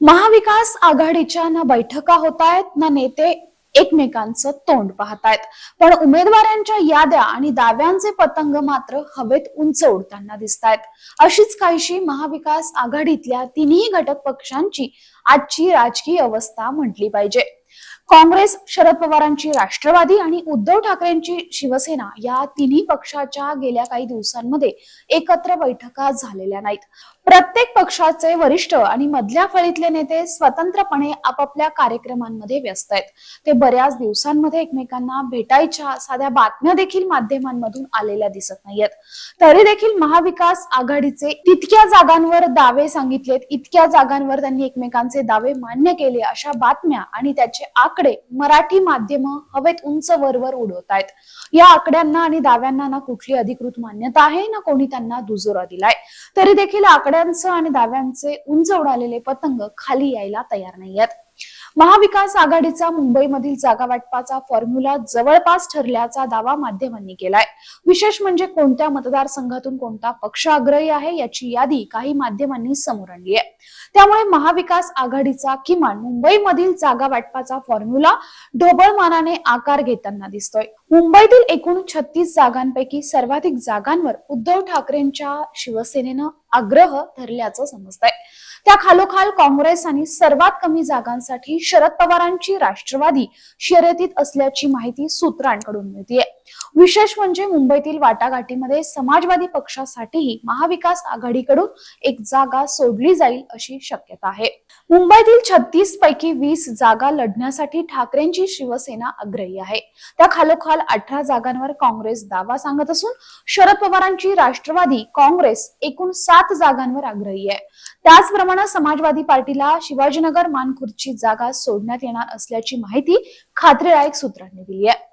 महाविकास आघाडीच्या ना बैठका होत आहेत ना नेते एकमेकांचं तोंड पाहतायत. पण उमेदवारांच्या याद्या आणि दाव्यांचे पतंग मात्र हवेत उंच उडताना दिसत आहेत अशीच काहीशी महाविकास आघाडीतल्या तिन्ही घटक पक्षांची आजची राजकीय अवस्था म्हटली पाहिजे. काँग्रेस शरद पवारांची राष्ट्रवादी आणि उद्धव ठाकरेंची शिवसेना या तिन्ही पक्षाच्या गेल्या काही दिवसांमध्ये एकत्र बैठका झालेल्या नाहीत. प्रत्येक पक्षाचे वरिष्ठ आणि मधल्या फळीतले नेते स्वतंत्रपणे आपापल्या कार्यक्रमांमध्ये व्यस्त आहेत. ते बऱ्याच दिवसांमध्ये एकमेकांना भेटायच्या साध्या बातम्या देखील माध्यमांमधून आलेल्या दिसत नाहीयेत. तरी देखील महाविकास आघाडीचे तितक्या जागांवर दावे सांगितलेत इतक्या जागांवर त्यांनी एकमेकांचे दावे मान्य केले अशा बातम्या आणि त्याचे आकडे मराठी माध्यम हवेत उंच वरवर उडवत आहेत या आकड्यांना आणि दाव्यांना ना कुठली अधिकृत मान्यता आहे? ना कोणी त्यांना दुजोरा दिलाय? तरी देखील आकड्यांचं आणि दाव्यांचे उंच उडालेले पतंग खाली यायला तयार नाही आहेत महाविकास आघाडीचा मुंबईमधील जागा वाटपाचा फॉर्म्युला जवळपास ठरल्याचा दावा माध्यमांनी केलाय. विशेष म्हणजे कोणत्या मतदारसंघातून कोणता पक्ष आग्रही आहे याची यादी काही माध्यमांनी समोर आणली आहे. त्यामुळे महाविकास आघाडीचा किमान मुंबईमधील जागा वाटपाचा फॉर्म्युला ढोबळमानाने आकार घेताना दिसतोय. मुंबईतील एकूण छत्तीस जागांपैकी सर्वाधिक जागांवर उद्धव ठाकरेंच्या शिवसेनेनं आग्रह धरल्याचं समजतंय. त्या खालोखाल काँग्रेस आणि सर्वात कमी जागांसाठी शरद पवारांची राष्ट्रवादी शर्यतीत असल्याची माहिती सूत्रांकडून मिळतीये. विशेष म्हणजे मुंबईतील वाटाघाटीमध्ये समाजवादी पक्षासाठीही महाविकास आघाडीकडून एक जागा सोडली जाईल अशी शक्यता आहे. मुंबईतील छत्तीस पैकी वीस जागा लढण्यासाठी ठाकरेंची शिवसेना आग्रही आहे. त्या खालोखाल अठरा जागांवर काँग्रेस दावा सांगत असून शरद पवारांची राष्ट्रवादी काँग्रेस एकूण सात जागांवर आग्रही आहे. त्याचप्रमाणे समाजवादी पार्टीला शिवाजीनगर मानखुर्दची जागा सोडण्यात येणार असल्याची माहिती खात्रीदायक सूत्रांनी दिली आहे.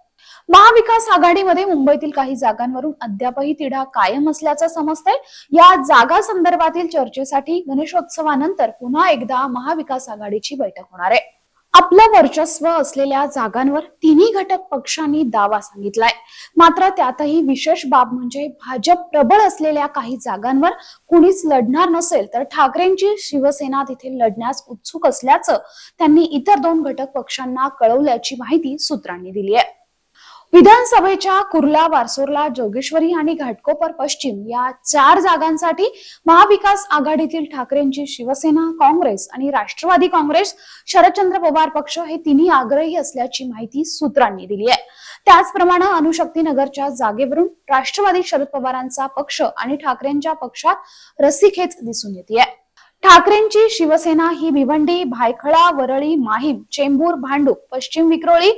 महाविकास आघाडीमध्ये मुंबईतील काही जागांवरून अद्यापही तिढा कायम असल्याचं समजतंय. या जागा संदर्भातील चर्चेसाठी गणेशोत्सवानंतर पुन्हा एकदा महाविकास आघाडीची बैठक होणार आहे. आपलं वर्चस्व असलेल्या जागांवर तिन्ही घटक पक्षांनी दावा सांगितलाय. मात्र त्यातही विशेष बाब म्हणजे भाजप प्रबळ असलेल्या काही जागांवर कुणीच लढणार नसेल तर ठाकरेंची शिवसेना तिथे लढण्यास उत्सुक असल्याचं त्यांनी इतर दोन घटक पक्षांना कळवल्याची माहिती सूत्रांनी दिली आहे. विधानसभेच्या कुर्ला वारसोरला जोगेश्वरी आणि घाटकोपर पश्चिम या चार जागांसाठी महाविकास आघाडीतील ठाकरेंची शिवसेना काँग्रेस आणि राष्ट्रवादी काँग्रेस शरदचंद्र पवार पक्ष हे तिन्ही आग्रही असल्याची माहिती सूत्रांनी दिली आहे. त्याचप्रमाणे अनुशक्तीनगरच्या जागेवरून राष्ट्रवादी शरद पवारांचा पक्ष आणि ठाकरेंच्या पक्षात रस्सीखेच दिसून येते. ठाकरेंची शिवसेना ही भिवंडी भायखळा वरळी माहीम चेंबूर भांडूप पश्चिम विक्रोळी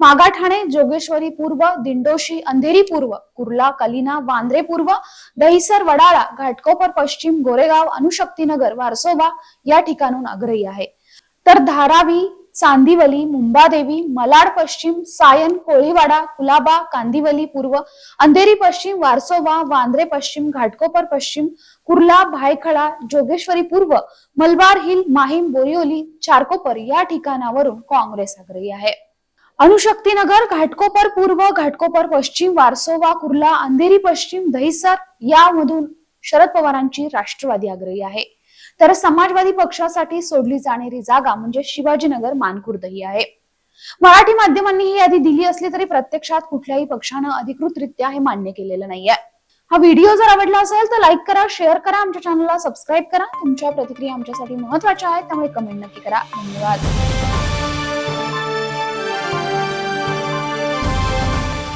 मागा ठाणे जोगेश्वरी पूर्व दिंडोशी अंधेरी पूर्व कुर्ला कलिना वांद्रे पूर्व दहिसर वडाळा घाटकोपर पश्चिम गोरेगाव अनुशक्तीनगर वारसोबा या ठिकाणून आग्रही आहे. तर धारावी चांदिवली मुंबादेवी मलाड पश्चिम सायन कोळीवाडा कुलाबा कांदिवली पूर्व अंधेरी पश्चिम वारसोबा वांद्रे पश्चिम घाटकोपर पश्चिम कुर्ला भायखळा जोगेश्वरी पूर्व मलबार हिल माहीम बोरिवली चारकोपर या ठिकाणावरून काँग्रेस आग्रही आहे. अणुशक्तीनगर घाटकोपर पूर्व घाटकोपर पश्चिम वारसोवा कुर्ला अंधेरी पश्चिम दहिसर यामधून शरद पवारांची राष्ट्रवादी आग्रही आहे. तर समाजवादी पक्षासाठी सोडली जाणारी जागा म्हणजे शिवाजीनगर मानकुर्दही आहे. मराठी माध्यमांनी ही यादी दिली असली तरी प्रत्यक्षात कुठल्याही पक्षानं अधिकृतरित्या हे मान्य केलेलं नाहीये. हा व्हिडिओ जर आवडला असेल तर लाईक करा शेअर करा आमच्या चॅनलला सबस्क्राईब करा. तुमच्या प्रतिक्रिया आमच्यासाठी महत्त्वाच्या आहेत त्यामुळे कमेंट नक्की करा. धन्यवाद.